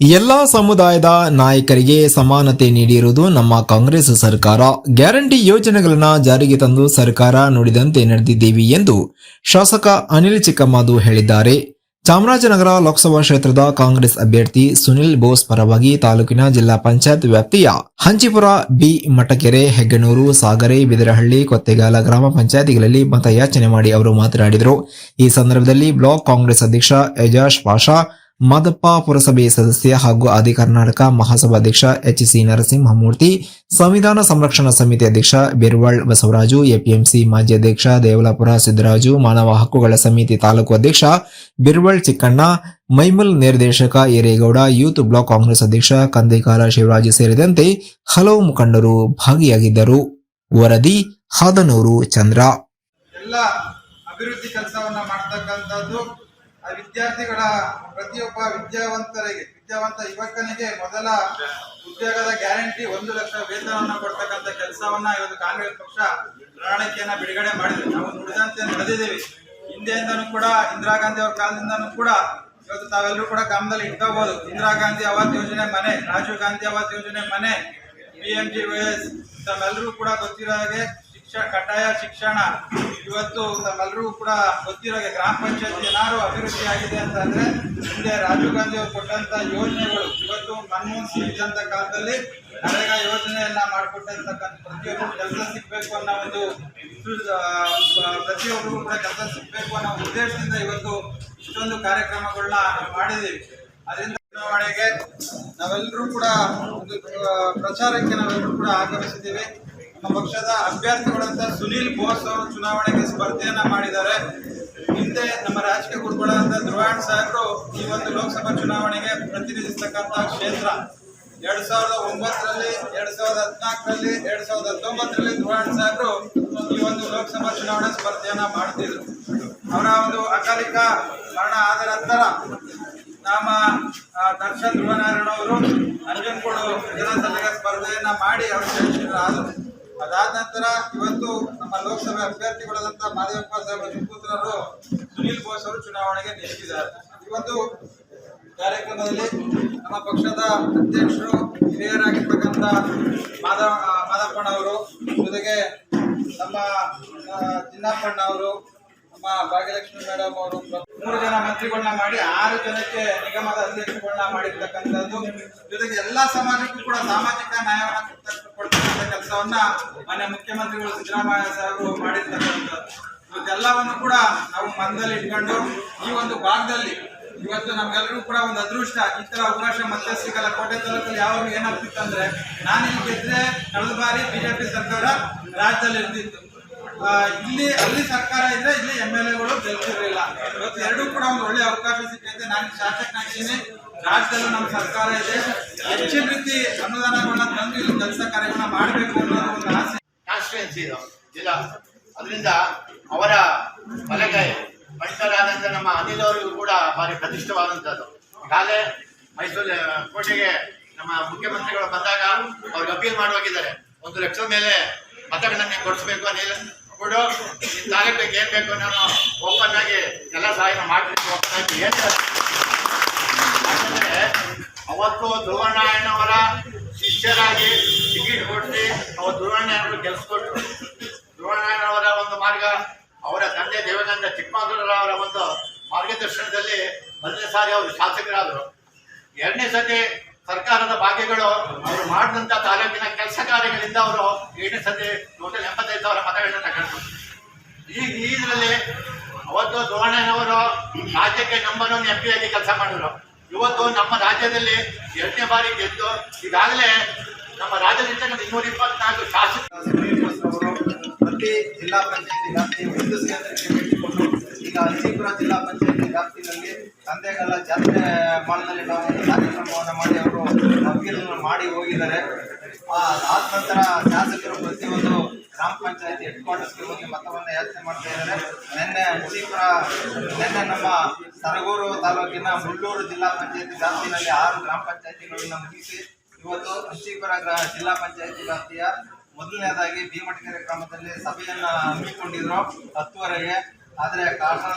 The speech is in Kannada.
ಎಲ್ಲಾ ಸಮುದಾಯದ ನಾಯಕರಿಗೆ ಸಮಾನತೆ ನೀಡಿರುವುದು ನಮ್ಮ ಕಾಂಗ್ರೆಸ್ ಸರ್ಕಾರ. ಗ್ಯಾರಂಟಿ ಯೋಜನೆಗಳನ್ನು ಜಾರಿಗೆ ತಂದು ಸರ್ಕಾರ ನುಡಿದಂತೆ ನಡೆದಿದ್ದೀವಿ ಎಂದು ಶಾಸಕ ಅನಿಲ್ ಚಿಕ್ಕಮಾದು ಹೇಳಿದ್ದಾರೆ. ಚಾಮರಾಜನಗರ ಲೋಕಸಭಾ ಕ್ಷೇತ್ರದ ಕಾಂಗ್ರೆಸ್ ಅಭ್ಯರ್ಥಿ ಸುನಿಲ್ ಬೋಸ್ ಪರವಾಗಿ ತಾಲೂಕಿನ ಜಿಲ್ಲಾ ಪಂಚಾಯತ್ ವ್ಯಾಪ್ತಿಯ ಹಂಚಿಪುರ ಬಿ ಮಟಕೆರೆ, ಹೆಗ್ಗನೂರು, ಸಾಗರೆ, ಬಿದರಹಳ್ಳಿ, ಕೊತ್ತೆಗಾಲ ಗ್ರಾಮ ಪಂಚಾಯತಿಗಳಲ್ಲಿ ಮತಯಾಚನೆ ಮಾಡಿ ಅವರು ಮಾತನಾಡಿದರು. ಈ ಸಂದರ್ಭದಲ್ಲಿ ಬ್ಲಾಕ್ ಕಾಂಗ್ರೆಸ್ ಅಧ್ಯಕ್ಷ ಯಜಾಶ್ ಪಾಷಾ ಮಾದಪ್ಪ ಪುರಸಭೆ ಸದಸ್ಯ ಹಾಗೂ ಆದಿ ಕರ್ನಾಟಕ ಮಹಾಸಭಾಧ್ಯಕ್ಷ ಎಚ್ ಸಿ ನರಸಿಂಹಮೂರ್ತಿ, ಸಂವಿಧಾನ ಸಂರಕ್ಷಣಾ ಸಮಿತಿ ಅಧ್ಯಕ್ಷ ಬಿರ್ವಳ್ ಬಸವರಾಜು, ಎಪಿಎಂಸಿ ಮಾಜಿ ಅಧ್ಯಕ್ಷ ದೇವಲಾಪುರ ಸಿದ್ದರಾಜು, ಮಾನವ ಹಕ್ಕುಗಳ ಸಮಿತಿ ತಾಲೂಕು ಅಧ್ಯಕ್ಷ ಬಿರ್ವಳ್ ಚಿಕ್ಕಣ್ಣ, ಮೈಮಲ್ ನಿರ್ದೇಶಕ ಏರೇಗೌಡ, ಯೂತ್ ಬ್ಲಾಕ್ ಕಾಂಗ್ರೆಸ್ ಅಧ್ಯಕ್ಷ ಕಂದೇಕಾಲ ಶಿವರಾಜು ಸೇರಿದಂತೆ ಹಲವು ಮುಖಂಡರು ಭಾಗಿಯಾಗಿದ್ದರು. ವರದಿ ಹಾದನೂರು ಚಂದ್ರ. ಅಭಿವೃದ್ಧಿ ಕೆಲಸವನ್ನ ವಿದ್ಯಾರ್ಥಿಗಳ ಪ್ರತಿಯೊಬ್ಬ ವಿದ್ಯಾವಂತರಿಗೆ, ವಿದ್ಯಾವಂತ ಯುವಕನಿಗೆ ಮೊದಲ ಉದ್ಯೋಗದ ಗ್ಯಾರಂಟಿ ಒಂದು ಲಕ್ಷ ವೇತನವನ್ನು ಕೊಡ್ತಕ್ಕಂಥ ಕೆಲಸವನ್ನ ಇವತ್ತು ಕಾಂಗ್ರೆಸ್ ಪಕ್ಷ ಪ್ರಣಾಳಿಕೆಯನ್ನ ಬಿಡುಗಡೆ ಮಾಡಿದೆ. ನಾವು ನುಡಿದಂತೆ ನಡೆದಿದ್ದೀವಿ. ಹಿಂದೆಯಿಂದನೂ ಕೂಡ, ಇಂದಿರಾ ಗಾಂಧಿ ಅವ್ರ ಕಾಲದಿಂದನೂ ಕೂಡ ಇವತ್ತು ತಾವೆಲ್ಲರೂ ಕೂಡ ಗಮನದಲ್ಲಿ ಇಟ್ಕೋಬಹುದು ಇಂದಿರಾ ಗಾಂಧಿ ಆವಾಸ್ ಯೋಜನೆ ಮನೆ, ರಾಜೀವ್ ಗಾಂಧಿ ಆವಾಸ್ ಯೋಜನೆ ಮನೆ, ಪಿ ಎಂ ಜಿ ತಮ್ಮೆಲ್ಲರೂ ಕೂಡ ಗೊತ್ತಿರೋ ಹಾಗೆ ಶಿಕ್ಷಣ ಕಡ್ಡಾಯ ಶಿಕ್ಷಣ ಇವತ್ತು ನಮ್ಮೆಲ್ಲರೂ ಕೂಡ ಗೊತ್ತಿರೋ ಗ್ರಾಮ ಪಂಚಾಯತ್ ಏನಾದ್ರು ಅಭಿವೃದ್ಧಿ ಆಗಿದೆ ಅಂತಂದ್ರೆ ಹಿಂದೆ ರಾಜೀವ್ ಗಾಂಧಿ ಅವರು ಕೊಟ್ಟಂತ ಯೋಜನೆಗಳು. ಇವತ್ತು ಮನಮೋಹನ್ ಸಿಂಗ್ ಇದ್ದಂತ ಕಾಲದಲ್ಲಿ ನರೇಗಾ ಯೋಜನೆಯನ್ನ ಮಾಡಿಕೊಟ್ಟಂತಕ್ಕಂಥ ಪ್ರತಿಯೊಬ್ಬರು ಕೆಲಸ ಸಿಗ್ಬೇಕು ಅನ್ನೋ ಒಂದು ಪ್ರತಿಯೊಬ್ಬರು ಕೂಡ ಕೆಲಸ ಸಿಗ್ಬೇಕು ಅನ್ನೋ ಉದ್ದೇಶದಿಂದ ಇವತ್ತು ಇಷ್ಟೊಂದು ಕಾರ್ಯಕ್ರಮಗಳನ್ನ ಮಾಡಿದ್ದೀವಿ. ಅದರಿಂದ ಚುನಾವಣೆಗೆ ನಾವೆಲ್ಲರೂ ಕೂಡ ಒಂದು ಪ್ರಚಾರಕ್ಕೆ ನಾವೆಲ್ಲರೂ ಕೂಡ ಆಗಮಿಸಿದ್ದೀವಿ. ನಮ್ಮ ಪಕ್ಷದ ಅಭ್ಯರ್ಥಿಗಳಂತ ಸುನೀಲ್ ಬೋಸ್ ಅವರು ಚುನಾವಣೆಗೆ ಸ್ಪರ್ಧೆಯನ್ನ ಮಾಡಿದ್ದಾರೆ. ಹಿಂದೆ ನಮ್ಮ ರಾಜಕೀಯ ಗುರುಗಳಾದಂಥ ಧ್ರುವಾಣ್ ಸಾಹೇಬರು ಈ ಒಂದು ಲೋಕಸಭಾ ಚುನಾವಣೆಗೆ ಪ್ರತಿನಿಧಿಸ್ತಕ್ಕಂಥ ಕ್ಷೇತ್ರ. ಎರಡ್ ಸಾವಿರದ ಒಂಬತ್ತರಲ್ಲಿ, ಎರಡ್ ಸಾವಿರದ ಹದಿನಾಲ್ಕರಲ್ಲಿ, ಎರಡ್ ಸಾವಿರದ ಹತ್ತೊಂಬತ್ತರಲ್ಲಿ ಧ್ರುವಾಣ್ ಸಾಹೇಬರು ಈ ಒಂದು ಲೋಕಸಭಾ ಚುನಾವಣೆ ಸ್ಪರ್ಧೆಯನ್ನ ಮಾಡ್ತಿದ್ರು. ಅವರ ಒಂದು ಅಕಾಲಿಕ ಮರಣ ಆದ ನಂತರ ನಮ್ಮ ದರ್ಶನ್ ಧ್ರುವನಾರಾಯಣ ಅವರು ನಂಜನಗೂಡು ವಿಧಾನಸಭೆಗೆ ಸ್ಪರ್ಧೆಯನ್ನ ಮಾಡಿ ಅವರು ಜಯಶೀಲರಾದರು ಅದಾದ ನಂತರ ಇವತ್ತು ನಮ್ಮ ಲೋಕಸಭೆ ಅಭ್ಯರ್ಥಿಗಳಾದಂತಹ ಮಾದೇವಪ್ಪ ಸಾಹೇಬ್ ಸುಪುತ್ರರು ಸುನೀಲ್ ಬೋಸ್ ಅವರು ಚುನಾವಣೆಗೆ ನಿಂತಿದ್ದಾರೆ ಇವತ್ತು ಕಾರ್ಯಕ್ರಮದಲ್ಲಿ ನಮ್ಮ ಪಕ್ಷದ ಅಧ್ಯಕ್ಷರು, ಹಿರಿಯರಾಗಿರ್ತಕ್ಕಂಥ ಮಾಧವ ಮಾದಪ್ಪಣ್ಣವರು ಜೊತೆಗೆ ನಮ್ಮ ಚಿನ್ನಪ್ಪಣ್ಣವರು ಭಾಗ್ಯಲಕ್ಷ್ಮಿ ಮೇಡಮ್ ಅವರು ಮೂರು ಜನ ಮಂತ್ರಿಗಳನ್ನ ಮಾಡಿ ಆರು ಜನಕ್ಕೆ ನಿಗಮದ ಅಧ್ಯಕ್ಷಗಳನ್ನ ಮಾಡಿರ್ತಕ್ಕಂಥದ್ದು. ಜೊತೆಗೆ ಎಲ್ಲಾ ಸಮಾಜಕ್ಕೂ ಕೂಡ ಸಾಮಾಜಿಕ ನ್ಯಾಯವನ್ನು ಕೊಡ್ತಕ್ಕ- ಕೊಡ್ತಕ್ಕಂಥ ಕೆಲಸವನ್ನ ಮಾನ್ಯ ಮುಖ್ಯಮಂತ್ರಿಗಳು ಸಿದ್ದರಾಮಯ್ಯ ಸಾಹೇಬರು ಮಾಡಿರ್ತಕ್ಕಂಥದ್ದು. ಇದೆಲ್ಲವನ್ನು ಕೂಡ ನಾವು ಮನದಲ್ಲಿ ಇಟ್ಕೊಂಡು ಈ ಒಂದು ಭಾಗದಲ್ಲಿ ಇವತ್ತು ನಮ್ಗೆಲ್ಲರೂ ಕೂಡ ಒಂದು ಅದೃಷ್ಟ. ಈ ತರ ಅವಕಾಶ ಮತ್ತೆ ಸಿಗಲ್ಲ. ಕೋಟೆ ತಾಲೂಕಲ್ಲಿ ಯಾವಾಗ ಏನಾಗ್ತಿತ್ತು ಅಂದ್ರೆ ನಾನು ಇಲ್ಲಿ ಗೆದ್ರೆ ಕಳೆದ ಬಾರಿ ಬಿಜೆಪಿ ಸರ್ಕಾರ ರಾಜ್ಯದಲ್ಲಿ ಇರ್ತಿತ್ತು. ಇಲ್ಲಿ ಅಲ್ಲಿ ಸರ್ಕಾರ ಇದ್ರೆ ಇಲ್ಲಿ ಎಂ ಎಲ್ ಎಗಳು ಗೆಲ್ತಿರ್ಲಿಲ್ಲ. ಇವತ್ತು ಎರಡೂ ಕೂಡ ಒಂದು ಒಳ್ಳೆ ಅವಕಾಶ ಸಿಕ್ಕೈತೆ ನಾನು ಶಾಸಕನಾಗಿದ್ದೀನಿ ರಾಜ್ಯದಲ್ಲೂ ನಮ್ಮ ಸರ್ಕಾರ ಇದೆ. ಹೆಚ್ಚಿನ ರೀತಿ ಅನುದಾನಗಳನ್ನ ತಂದು ಇಲ್ಲಿ ಕೆಲಸ ಕಾರ್ಯಗಳನ್ನ ಮಾಡಬೇಕು ಅನ್ನೋದು ಒಂದು ಆಸೆ. ಕಾನ್ಸ್ಟಿಟ್ಯೂನ್ಸಿ ಇದು ಅದರಿಂದ ಅವರ ಬಲಗೈ ಪಂಡಿತರಾದಂಥ ನಮ್ಮ ಅನಿಲ್ ಅವರಿಗೂ ಕೂಡ ಭಾರಿ ಪ್ರತಿಷ್ಠವಾದಂಥದ್ದು ಈಗಾಗಲೇ ಮೈಸೂರು ಕೋಟೆಗೆ ನಮ್ಮ ಮುಖ್ಯಮಂತ್ರಿಗಳು ಬಂದಾಗ ಅವ್ರಿಗೆ ಅಪೀಲ್ ಮಾಡೋಗಿದ್ದಾರೆ ಒಂದು ಲಕ್ಷದ ಮೇಲೆ ಮತಗಳನ್ನೇ ಕೊಡಿಸ್ಬೇಕು ಅನಿಲ್. ಕೊಡು ಈ ತಾಲೂಕಿಗೆ ಏನ್ ಬೇಕು ನಾನು ಓಪನ್ ಆಗಿ ಎಲ್ಲ ಸಹಾಯ ಮಾಡ್ತೀನಿ ಓಪನ್ ಆಗಿ ಏನು ಯಾಕಂದ್ರೆ ಅವತ್ತು ಧ್ರುವನಾರಾಯಣವರ ಶಿಷ್ಯರಾಗಿ ಟಿಕೆಟ್ ಕೊಟ್ಟು, ಅವ್ರು ಧ್ರುವನಾರಾಯಣವರು ಗೆಲ್ಸ್ಕೊಟ್ರು ಧ್ರುವನಾರಾಯಣವರ ಒಂದು ಮಾರ್ಗ, ಅವರ ತಂದೆ ದೇವನಂದ ಚಿಕ್ಕಮಗಳೂರವರ ಒಂದು ಮಾರ್ಗದರ್ಶನದಲ್ಲಿ ಮೊದಲನೇ ಸಾರಿ ಅವರು ಶಾಸಕರಾದರು. ಎರಡನೇ ಸತಿ ಸರ್ಕಾರದ ಭಾಗ್ಯಗಳು ಅವರು ಮಾಡಿದಂತ ತಾಲೂಕಿನ ಕೆಲಸ ಕಾರ್ಯಗಳಿಂದ ಅವರು ಏಳು ಸತಿ ಟೋಟಲ್ ಎಂಬತ್ತೈದು ಸಾವಿರ ಮತಗಳನ್ನ ತಗೊಂಡ್ರು. ಈಗ ಈ ಇದರಲ್ಲಿ ಅವತ್ತು ಧೋರಣೆಯವರು ರಾಜ್ಯಕ್ಕೆ ನಂಬರ್ ಒನ್ ಎಂ ಪಿ ಆಗಿ ಕೆಲಸ ಮಾಡಿದ್ರು. ಇವತ್ತು ನಮ್ಮ ರಾಜ್ಯದಲ್ಲಿ ಎರಡನೇ ಬಾರಿ ಗೆದ್ದು ಈಗಾಗಲೇ ನಮ್ಮ ರಾಜ್ಯದಿಂದ ಇನ್ನೂರ ಇಪ್ಪತ್ನಾಲ್ಕು ಶಾಸಕ ಅವರು ಪ್ರತಿ ಜಿಲ್ಲಾ ಪಂಚಾಯತಿ ಕೊಟ್ಟು ಈಗ ಜಿಲ್ಲಾ ಪಂಚಾಯತಿ ವ್ಯಾಪ್ತಿನಲ್ಲಿ ತಂದೆಗಲ್ಲ ಜಾತ್ರೆ ಮಾಡದಲ್ಲಿ ನಾವು ಒಂದು ಕಾರ್ಯಕ್ರಮವನ್ನು ಮಾಡಿ ಅವರು ಅಪೀಲನ್ನು ಮಾಡಿ ಹೋಗಿದ್ದಾರೆ. ಆದ ನಂತರ ಶಾಸಕರು ಪ್ರತಿಯೊಂದು ಗ್ರಾಮ ಪಂಚಾಯತಿ ಹೆಡ್ ಕ್ವಾರ್ಟರ್ಸ್ಗೆ ಹೋಗಿ ಮತವನ್ನು ಯಾಚನೆ ಮಾಡ್ತಾ ಇದ್ದಾರೆ. ನಿನ್ನೆ ಹಂಚಿಪುರ ನಿನ್ನೆ ನಮ್ಮ ಸರಗೂರು ತಾಲೂಕಿನ ಮುಳ್ಳೂರು ಜಿಲ್ಲಾ ಪಂಚಾಯತಿ ವ್ಯಾಪ್ತಿನಲ್ಲಿ ಆರು ಗ್ರಾಮ ಪಂಚಾಯಿತಿಗಳನ್ನು ಮುಗಿಸಿ ಇವತ್ತು ಹಂಚಿಪುರ ಜಿಲ್ಲಾ ಪಂಚಾಯತಿ ವ್ಯಾಪ್ತಿಯ ಮೊದಲನೇದಾಗಿ ಭೀಮಟಗೆರೆ ಗ್ರಾಮದಲ್ಲಿ ಸಭೆಯನ್ನು ಹಮ್ಮಿಕೊಂಡಿದ್ರು ಹತ್ತುವರೆಗೆ. ಆದ್ರೆ ಕಾರಣ